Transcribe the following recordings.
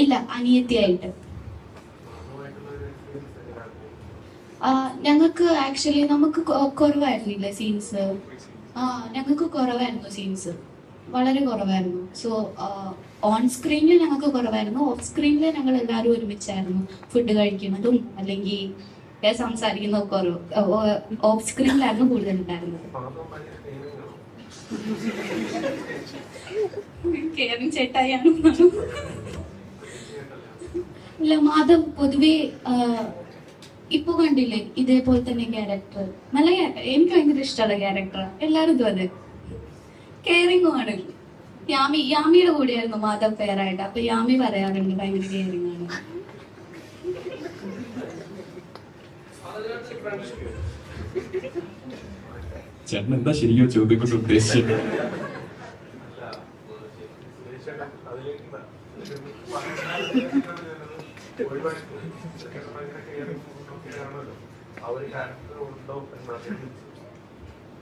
ഇല്ല അനിയത്തിയായിട്ട്. ഞങ്ങൾക്ക് ആക്ച്വലി നമുക്ക് കുറവായിരുന്നില്ല സീൻസ് ആ ഞങ്ങൾക്ക് കുറവായിരുന്നു സീൻസ് വളരെ കുറവായിരുന്നു. സോ ഓൺ സ്ക്രീനിൽ ഞങ്ങൾക്ക് കുറവായിരുന്നു. ഓഫ് സ്ക്രീനിൽ ഞങ്ങൾ എല്ലാവരും ഒരുമിച്ചായിരുന്നു ഫുഡ് കഴിക്കുന്നതും അല്ലെങ്കിൽ സംസാരിക്കുന്നതൊക്കെ ഓഫ് സ്ക്രീനിലായിരുന്നു കൂടുതൽ ഉണ്ടായിരുന്നത് ഇല്ല മാധവ് പൊതുവെ ഇപ്പൊ കണ്ടില്ലേ ഇതേപോലെ തന്നെ ക്യാരക്ടർ നല്ല എനിക്ക് ഭയങ്കര ഇഷ്ടമുള്ള ക്യാരക്ടർ എല്ലാവരും ഇതും അത്. കെയറിംഗും ആണ്. യാമി യാമിയുടെ കൂടെയായിരുന്നു മാധവ് പേരായിട്ട് അപ്പൊ യാമി പറയാറുണ്ട് ഭയങ്കര കെയറിംഗ് ആണ്. ചേട്ടൻ എന്താ ശരിക്കും ചോദ്യം ഉദ്ദേശിച്ചത് ഉണ്ടോ എന്നാണ്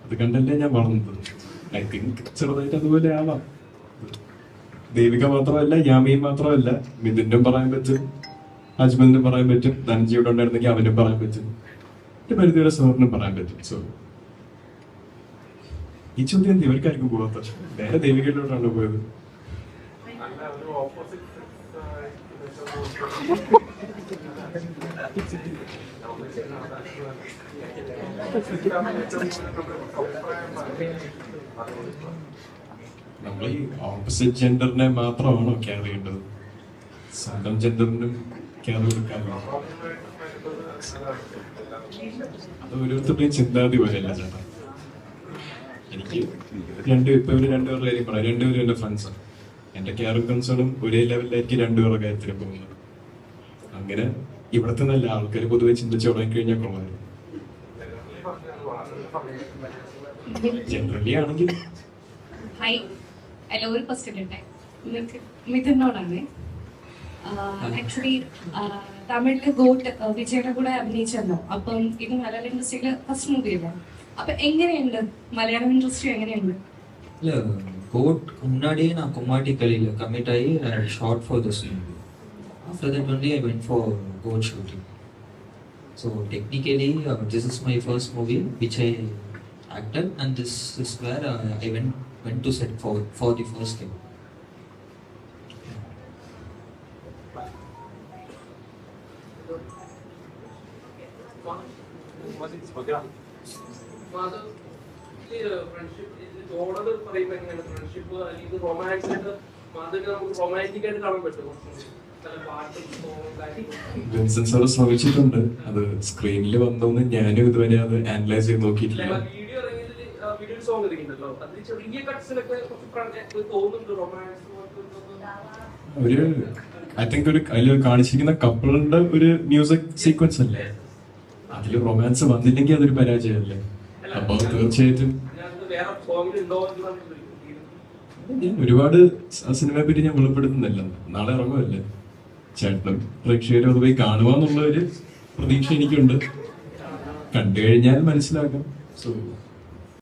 അത് കണ്ടല്ലേ ഞാൻ വളർന്നത്? ഐ തിങ്ക് ചെറുതായിട്ട് അതുപോലെ ആവാം. ദേവിക മാത്രമല്ല യാമിയും മാത്രമല്ല മിഥുനും പറയാൻ പറ്റും. അജ്മലിനും പറയാൻ പറ്റും. ധനജിയുടെ ഉണ്ടായിരുന്നെങ്കിൽ അവനും പറയാൻ പറ്റും. ഒരു പരിധിവരെ സാറിനും പറയാൻ പറ്റും. സോ ഈ ചോദ്യം ഇവർക്കായിരിക്കും പോകാത്ത നേരെ ദേവികയിലോട്ടാണ് പോയത്? നമ്മൾ ഈ ഓപ്പോസിറ്റ് ജെൻഡറിനെ മാത്രമാണോ കെയർ ചെയ്യേണ്ടത്? സ്വന്തം ജെൻഡറിനും കെയർ കൊടുക്കാമല്ലോ അത് ഓരോരുത്തരുടെയും ചിന്താഗതി പോലെയല്ല ചേട്ടാ? എനിക്ക് രണ്ട് ഇപ്പൊ ഇവർ രണ്ടുപേരുടെ കാര്യം പറയാം. രണ്ടുപേരും എന്റെ ഫ്രണ്ട്സാണ് എന്റെ കെയറും കൺസേണും ഒരേ ലെവലിലായിരിക്കും രണ്ടുപേരുടെ കാര്യത്തിൽ പോകുന്നത്. അങ്ങനെ ഇവിടുത്തെ നല്ല ആൾക്കാർ പൊതുവെ ചിന്തിച്ചു തുടങ്ങി കഴിഞ്ഞാൽ കൊള്ളായിരുന്നു ജനറലി ആണെങ്കിൽ. അല്ല ഒരു ക്വസ്റ്റ്യൻ ഉണ്ടായി മിഥുനോടാണ്. ആക്ച്വലി തമിഴില് ഗോട്ട് വിജയുടെ കൂടെ അഭിനയിച്ചല്ലോ അപ്പം ഇത് മലയാളം ഇൻഡസ്ട്രിയില് ഫസ്റ്റ് മൂവിയല്ലേ അപ്പൊ എങ്ങനെയുണ്ട് മലയാളം ഇൻഡസ്ട്രി എങ്ങനെയുണ്ട് இல்லை கோட் முன்னாடியே நான் கும்மாட்டி கலியில் கமிட் ஆகி short for this movie after that only I went for GOAT shooting so technically this is my first movie which I actor and this is where I went went to set for for the first time ശ്രമിച്ചിട്ടുണ്ട്. അത് സ്ക്രീനിൽ വന്നോന്ന് ഞാനും ഇതുവരെ അത് analyse ചെയ്ത് നോക്കിയിട്ടില്ല. Video song ഇറങ്ങിയിട്ടുണ്ടല്ലോ അതിൽ ചെറിയ കട്ട്സിലൊക്കെ കുറച്ച് തോന്നുന്നുണ്ട് റൊമാൻസ് ഒരു ഐ തിങ്ക് ഒരു അതിൽ കാണിച്ചിരിക്കുന്ന കപ്പിളിന്റെ ഒരു മ്യൂസിക് സീക്വൻസ് അല്ലേ? അതിൽ റൊമാൻസ് വന്നില്ലെങ്കിൽ അതൊരു പരാജയമല്ലേ? അപ്പൊ തീർച്ചയായിട്ടും. ഞാൻ ഒരുപാട് സിനിമയെ പറ്റി ഞാൻ വെളിപ്പെടുത്തുന്നില്ല. നാളെ ഇറങ്ങുമല്ലേ ചേട്ടനും പ്രേക്ഷകരും അത് പോയി കാണുക എന്നുള്ള ഒരു പ്രതീക്ഷ എനിക്കുണ്ട്. കണ്ടു കഴിഞ്ഞാൽ മനസ്സിലാക്കാം സോ